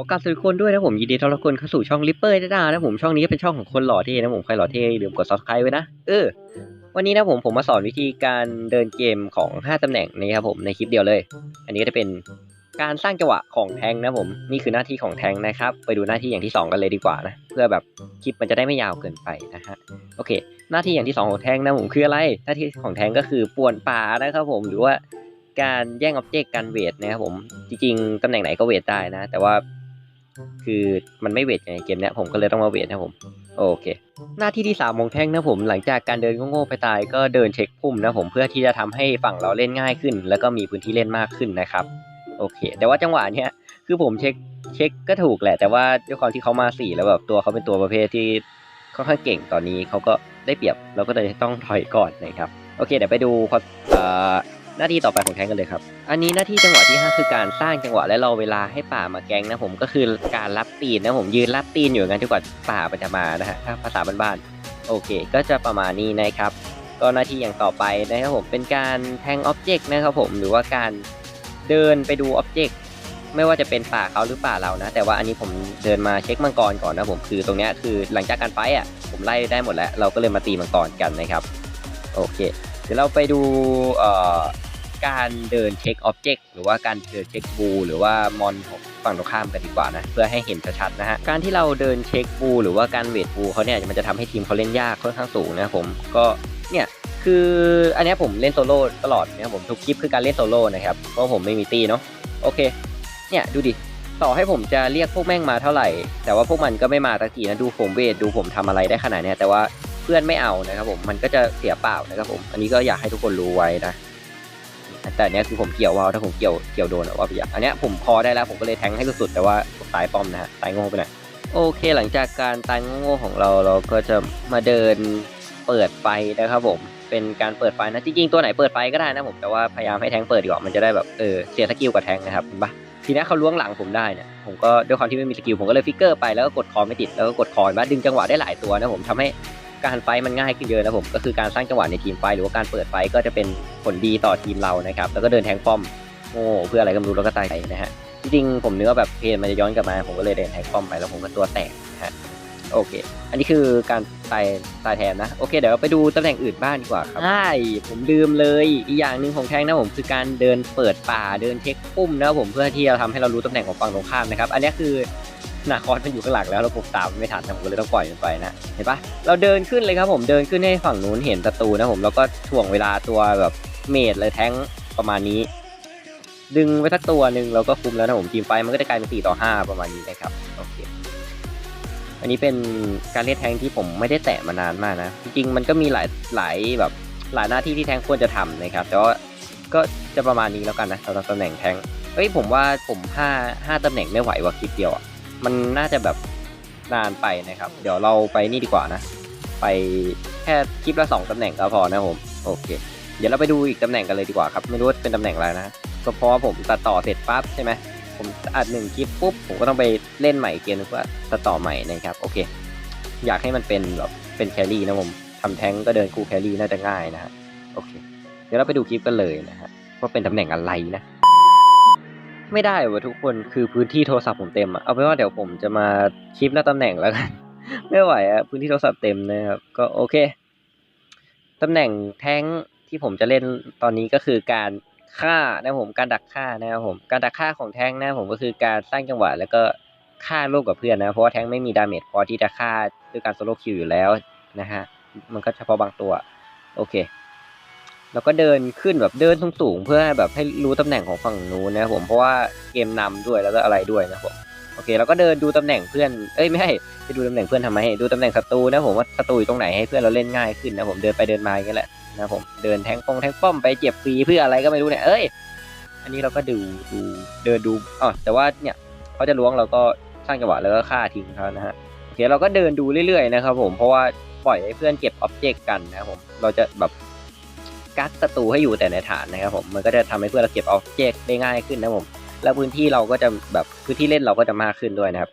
ขอกราบสวัสดีทุกคนด้วยนะผมยินดีต้อนรับคนเข้าสู่ช่องลิปเปอร์ด้านะผมช่องนี้เป็นช่องของคนหล่อเท่นะผมใครหล่อเท่อย่าลืมกด subscribe ไว้นะเออวันนี้นะผมผมมาสอนวิธีการเดินเกมของ 5ตำแหน่งนะครับผมในคลิปเดียวเลย อันนี้จะเป็นการสร้างจังหวะของแทงนะผมนี่คือหน้าที่ของแทงนะครับไปดูหน้าที่อย่างที่สองกันเลยดีกว่านะเพื่อแบบคลิปมันจะได้ไม่ยาวเกินไปนะฮะโอเค หน้าที่อย่างที่สองของแทงนะผมคืออะไรหน้าที่ของแทงก็คือป่วนป่านะครับผมหรือว่าการแย่งอ็อบเจกต์การเวทนะครับผมจริงๆตำแหน่งไหนก็เวทได้นะ แต่ว่า คือมันไม่เวทในเกมเนี้ยผมก็เลยต้องมาเวทนะผม โอเค หน้าที่ที่สามของแท่งนะผมหลังจากการเดินโง่ๆไปตายก็เดินเช็คพุ่มนะผมเพื่อที่จะทำให้ฝั่งเราเล่นง่ายขึ้น แล้วก็มีพื้นที่เล่นมากขึ้นนะครับ โอเค แต่ว่าจังหวะเนี้ยคือผมเช็คเช็คก็ถูกแหละ แต่ว่าด้วยความที่เขามาสี่แล้วแบบตัวเขาเป็นตัวประเภทที่ค่อนข้างเก่งตอนนี้เขาก็ได้เปรียบเราก็เลยต้องถอยก่อนนะครับ โอเคเดี๋ยวไปดูความเอ่อ หน้าที่ต่อไปของแทงกันเลยครับ อันนี้หน้าที่จังหวะที่ 5 คือการสร้างจังหวะและรอเวลาให้ป่ามาแก๊งนะผมก็คือการรับตีนนะผมยืนรับตีนอยู่งั้นจนกว่าป่ามันจะมานะฮะถ้าภาษาบ้านๆโอเค ก็จะประมาณนี้นะครับ ก็หน้าที่อย่างต่อไปนะครับผมเป็นการแทงอ็อบเจกต์นะครับผมหรือว่าการเดินไปดูอ็อบเจกต์ไม่ว่าจะเป็นป่าเขาหรือป่าเรานะ แต่ว่าอันนี้ผมเดินมาเช็คมังกรก่อนนะผมคือตรงเนี้ยคือหลังจากการไฟอะผมไล่ได้หมดแล้ว เราก็เลยมาตีมังกรกันนะครับ โอเค เดี๋ยวเราไปดูเอ่อ การเดินเช็คอ็อบเจกต์หรือว่าการเดินเช็คบูหรือว่ามอนของฝั่งตรงข้ามกันดีกว่านะเพื่อให้เห็นชัดๆนะฮะการที่เราเดินเช็คบูหรือว่าการเวทบูเขาเนี่ยมันจะทำให้ทีมเขาเล่นยากค่อนข้างสูงนะผมก็เนี่ยคืออันนี้ผมเล่นโซโล่ตลอดนะครับผมทุกคลิปคือการเล่นโซโล่นะครับเพราะผมไม่มีตีเนาะโอเคเนี่ยดูดิต่อให้ผมจะเรียกพวกแม่งมาเท่าไหร่ แต่ว่าพวกมันก็ไม่มาตะกี้นะดูผมเวทดูผมทำอะไรได้ขนาดเนี้ยแต่ว่าเพื่อนไม่เอานะครับผมมันก็จะเสียเปล่านะครับผมอันนี้ก็อยากให้ทุกคนรู้ไว้นะ แต่เนี้ยคือผมเกี่ยวว่าวถ้าผมเกี่ยวเกี่ยวโดนอะว่าไปอย่างอันเนี้ยผมพอได้แล้วผมก็เลยแทงให้สุดๆแต่ว่าตายป้อมนะฮะตายโง่ไปหน่อยโอเคหลังจากการตายโง่ของเราเราก็จะมาเดินเปิดไฟนะครับผมเป็นการเปิดไฟนะจริงๆตัวไหนเปิดไฟก็ได้นะผมแต่ว่าพยายามให้แทงเปิดดีกว่ามันจะได้แบบเออเสียสกิลกับแทงนะครับเห็นปะทีนี้เขาล้วงหลังผมได้เนี่ยผมก็ด้วยความที่ไม่มีสกิลผมก็เลยฟิกเกอร์ไปแล้วก็กดคอไม่ติดแล้วก็กดคอยมาดึงจังหวะได้หลายตัวนะผมทำให้ การไฟมันง่ายขึ้นเยอะนะผม ก็คือการสร้างจังหวะในทีมไฟหรือว่าการเปิดไฟก็จะเป็นผลดีต่อทีมเรานะครับ แล้วก็เดินแทงป้อมโง่เพื่ออะไรก็ไม่รู้แล้วก็ตายไปนะฮะ จริงๆผมนึกว่าแบบเพลมันจะย้อนกลับมา ผมก็เลยเดินแทงป้อมไปแล้วผมก็ตัวแตกนะฮะ โอเค อันนี้คือการตายตายแทนนะ โอเค เดี๋ยวไปดูตำแหน่งอื่นบ้างดีกว่าครับใช่ผมลืมเลย อีกอย่างหนึ่งของแทงนะผมคือการเดินเปิดป่า เดินเช็คปุ่มนะผมเพื่อที่จะทำให้เรารู้ตำแหน่งของฝั่งตรงข้ามนะครับ อันนี้คือ นาคอสมันอยู่ข้างหลังแล้วเราผมตามไม่ทันนะผมก็เลยต้องปล่อยมันไปนะเห็นปะเราเดินขึ้นเลยครับผมเดินขึ้นให้ฝั่งนู้นเห็นศัตรูนะผมแล้วก็ถ่วงเวลาตัวแบบเมดเลยแท้งประมาณนี้ ดึงไว้สักตัวหนึ่งเราก็คุมแล้วนะผมทีมไฟมันก็จะกลายเป็น4ต่อ5ประมาณนี้นะครับโอเคอันนี้เป็นการเล่นแทงที่ผมไม่ได้แตะมานานมากนะ จริงๆ มันก็มีหลายหลายแบบหลายหน้าที่ที่แทงควรจะทำนะครับแต่ว่าก็จะประมาณนี้แล้วกันนะสำหรับตำแหน่งแทงเอ้ยผมว่าผมห้าห้าตำแหน่งไม่ไหวว่ะคลิปเดียวอะ มันน่าจะแบบนานไปนะครับ เดี๋ยวเราไปนี่ดีกว่านะ ไปแค่คลิปละสองตำแหน่งก็พอนะผม โอเค เดี๋ยวเราไปดูอีกตำแหน่งกันเลยดีกว่าครับ ไม่รู้ว่าเป็นตำแหน่งอะไรนะ ก็เพราะผมตัดต่อเสร็จปั๊บใช่ไหมผมอัดหนึ่งคลิปปุ๊บผมก็ต้องไปเล่นใหม่เกมเพื่อตัดต่อใหม่นะครับ โอเค อยากให้มันเป็นแบบเป็นแครี่นะผมทำแท้งก็เดินคู่แครี่น่าจะง่ายนะฮะ โอเค เดี๋ยวเราไปดูคลิปกันเลยนะฮะว่าเป็นตำแหน่งอะไรนะ ไม่ได้วะทุกคนคือพื้นที่โทรศัพท์ผมเต็มอะเอาเป็นว่าเดี๋ยวผมจะมาคลิปหน้าตำแหน่งแล้วกัน ไม่ไหวอะพื้นที่โทรศัพท์เต็มนะครับก็โอเคตำแหน่งแท้งที่ผมจะเล่นตอนนี้ก็คือการฆ่านะผมการดักฆ่านะครับผมการดักฆ่าของแท้งนะผมก็คือการสร้างจังหวะแล้วก็ฆ่าร่วมกับเพื่อนนะเพราะว่าแท้งไม่มีดาเมจพอที่จะฆ่าด้วยการโซโล่คิวอยู่แล้วนะฮะมันก็เฉพาะบางตัว โอเค แล้วก็เดินขึ้นแบบเดินสูงๆเพื่อแบบให้รู้ตำแหน่งของฝั่งนู้นนะผมเพราะว่าเกมนำด้วยแล้วก็อะไรด้วยนะผมโอเคแล้วก็เดินดูตำแหน่งเพื่อนเอ้ยไม่ใช่จะดูตำแหน่งเพื่อนทำไมดูตำแหน่งศัตรูนะผมว่าศัตรูอยู่ตรงไหนให้เพื่อนเราเล่นง่ายขึ้นนะผมเดินไปเดินมาอย่างนี้แหละนะผมเดินแทงปงแทงป้อมไปเจ็บฟรีเพื่ออะไรก็ไม่รู้เนี่ยเอ้ยอันนี้เราก็ดูดูเดินดูอ๋อแต่ว่าเนี่ยเขาจะล้วงเราก็สร้างจังหวะแล้วก็ฆ่าทิ้งเขานะฮะโอเคเราก็เดินดูเรื่อยๆนะครับผมเพราะว่าปล่อยให้เพื่อนเก็บอ็อบเจกต์กันนะผมเราจะแบบ กักศัตรูให้อยู่แต่ในฐานนะครับผมมันก็จะทำให้เพื่อนเราเก็บออบเจกต์ได้ง่ายขึ้นนะผมแล้วพื้นที่เราก็จะแบบพื้นที่เล่นเราก็จะมากขึ้นด้วยนะครับ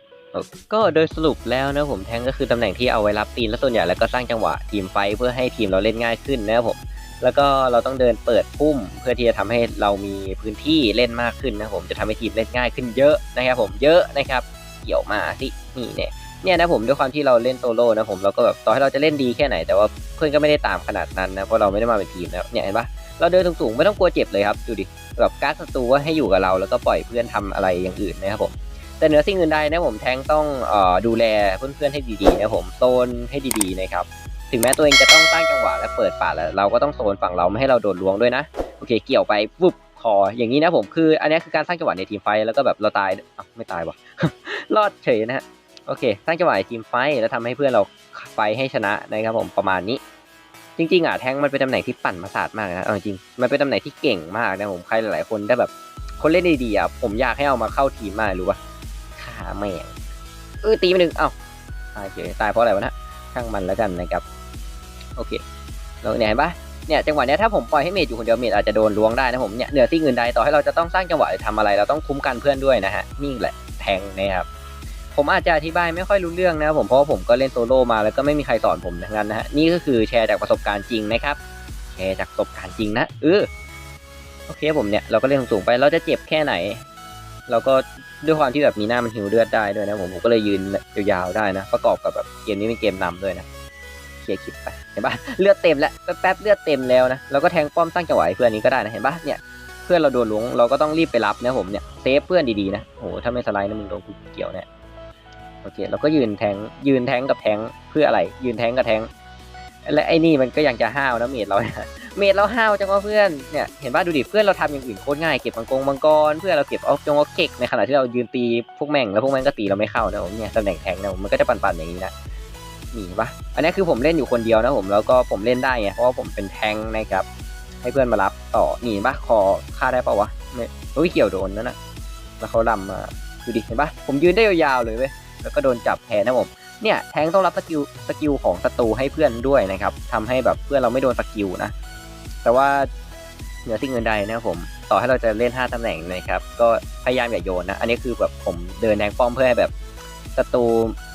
ก็โดยสรุปแล้วนะผมแทงก็คือตำแหน่งที่เอาไว้รับตีนและส่วนใหญ่แล้วก็สร้างจังหวะทีมไฟเพื่อให้ทีมเราเล่นง่ายขึ้นนะครับผมแล้วก็เราต้องเดินเปิดพุ่ม เพื่อที่จะทำให้เรามีพื้นที่เล่นมากขึ้นนะครับผมจะทำให้ทีมเล่นง่ายขึ้นเยอะนะครับผมเยอะนะครับเกี่ยวมาสินี่เนี่ย เนี่ยนะผมด้วยความที่เราเล่นโซโล่นะผมเราก็แบบต่อให้เราจะเล่นดีแค่ไหน แต่ว่าเพื่อนก็ไม่ได้ตามขนาดนั้นนะเพราะเราไม่ได้มาเป็นทีมนะเนี่ยเห็นปะเราเดินสูงๆไม่ต้องกลัวเจ็บเลยครับดูดิแบบการ์ดศัตรูก็ให้อยู่กับเราแล้วก็ปล่อยเพื่อนทำอะไรอย่างอื่นนะครับผมแต่เหนือสิ่งอื่นใดนะผมแทงต้องออดูแลเพื่อนๆให้ดีๆนะผมโซนให้ดีๆนะครับถึงแม้ตัวเองจะต้องสร้างจังหวะและเปิดป่าแล้วเราก็ต้องโซนฝั่งเราไม่ให้เราโดนล้วงด้วยนะโอเคเกี่ยวไปวุบคออย่างนี้นะผมคือ อันนี้คือการสร้างจังหวะในทีมไฟแล้วก็แบบเราตายไม่ตายวะรอดเฉยนะฮะ โอเคสร้างจังหวะทีมไฟแล้วทำให้เพื่อนเราไฟให้ชนะนะครับผมประมาณนี้ จริงๆอะแทงมันเป็นตำแหน่งที่ปั่นประสาทมากนะเอาจริงมันเป็นตำแหน่งที่เก่งมากนะผมใครหลายๆคนได้แบบคนเล่นดีๆอะผมอยากให้เอามาเข้าทีมมากรู้ปะขาแม่งเออตีไปหนึ่งเอ้าตายเฉยตายเพราะอะไรวะนะช่างมันแล้วกันนะครับโอเคแล้วเนี่ยเห็นปะเนี่ยจังหวะเนี้ยถ้าผมปล่อยให้เมจอยู่คนเดียวเมจอาจจะโดนล้วงได้นะผมเนี่ยเหนือสิ่งอื่นใดต่อให้เราจะต้องสร้างจังหวะหรือทำอะไรเราต้องคุ้มกันเพื่อนด้วยนะฮะนี่แหละแทงนะครับ ผมอาจจะอธิบายไม่ค่อยรู้เรื่องนะผมเพราะผมก็เล่นโซโล่มาแล้วก็ไม่มีใครสอนผมทั้งนั้นนะฮะนี่ก็คือแชร์จากประสบการณ์จริงนะครับแชร์จากประสบการณ์จริงนะเออโอเคผมเนี่ยเราก็เล่นสูงไปเราจะเจ็บแค่ไหน เราก็ด้วยความที่แบบมีหน้ามันหิวเลือดได้ด้วยนะผมผมก็เลยยืนยาวๆได้นะ ประกอบกับแบบเกมนี้เป็นเกมนำด้วยนะเคลียร์คลิปไปเห็นปะเลือดเต็มแล้วแป๊บๆเลือดเต็มแล้วนะเราก็แทงป้อมสร้างจังหวะเพื่อนนี้ก็ได้นะเห็นปะเนี่ยเพื่อนเราโดนล้วงเราก็ต้องรีบไปรับนะผมเนี่ยเซฟเพื่อนดีๆนะโอ้โหถ้าไม่สไลด์นะมึงโดนกูเกี่ยวแน่ โอเคเราก็ยืนแทงยืนแทงกับแทงเพื่ออะไร ยืนแทงกับแทงและไอ้นี่มันก็ยังจะห้าวนะเมดเราเมียเมดเราห้าวจังว่าเพื่อนเนี่ยเห็นปะดูดิเพื่อนเราทำอย่างอื่นโคตรง่ายเก็บมังกรมังกรเพื่อนเราเก็บออกจงออกเก็กในขณะที่เรายืนตีพวกแม่งแล้วพวกแม่งก็ตีเราไม่เข้านะผมเนี่ยตำแหน่งแทงนะผมมันก็จะปั่นๆอย่างนี้นะหนีปะอันนี้คือผมเล่นอยู่คนเดียวนะผมแล้วก็ผมเล่นได้ไงเพราะว่าผมเป็นแทงนะครับให้เพื่อนมารับต่อหนีปะคอฆ่าได้ปะวะไม่โอ้ยเกี่ยวโดนนั่นนะแล้วเขาลำมาดูดิเห็นปะผมยืนได้ยาวๆเลยเว้ย แล้วก็โดนจับแทนนะผมเนี่ยแทงต้องรับสกิลสกิลของศัตรูให้เพื่อนด้วยนะครับทำให้แบบเพื่อนเราไม่โดนสกิลนะแต่ว่าเหนือสิ่งอื่นใดนะครับผมต่อให้เราจะเล่น 5ตำแหน่งนะครับก็พยายามอย่าโยนนะอันนี้คือแบบผมเดินแดงป้อมเพื่อให้แบบศัตรู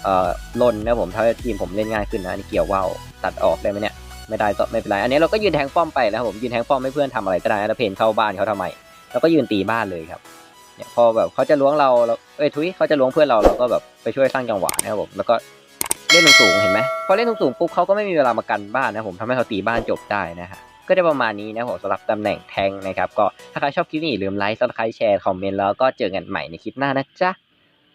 เอ่อลนนะผมทำให้ทีมผมเล่นง่ายขึ้นนะอันนี่เกี่ยวว่าวตัดออกได้ไหมเนี่ยไม่ได้ไม่เป็นไรอันนี้เราก็ยืนแทงป้อมไปนะครับผมยืนแทงป้อมให้เพื่อนทำอะไรก็ได้แล้วเพนเข้าบ้านเขาทำไมเราก็ยืนตีบ้านเลยครับ เนี่ยพอแบบเขาจะล้วงเราเราเอ้ยทุยเขาจะล้วงเพื่อนเราเราก็แบบไปช่วยสร้างจังหวะนะครับผมแล้วก็เล่นสูงเห็นไหมพอเล่นสูงปุ๊บเขาก็ไม่มีเวลามากันบ้านนะผมทำให้เขาตีบ้านจบได้นะฮะก็จะประมาณนี้นะผมสำหรับตำแหน่งแทงนะครับ ก็ถ้าใครชอบคลิปนี้อย่าลืมไลค์ซับสไครต์แชร์คอมเมนต์แล้วก็เจอกันใหม่ในคลิปหน้านะจ๊ะ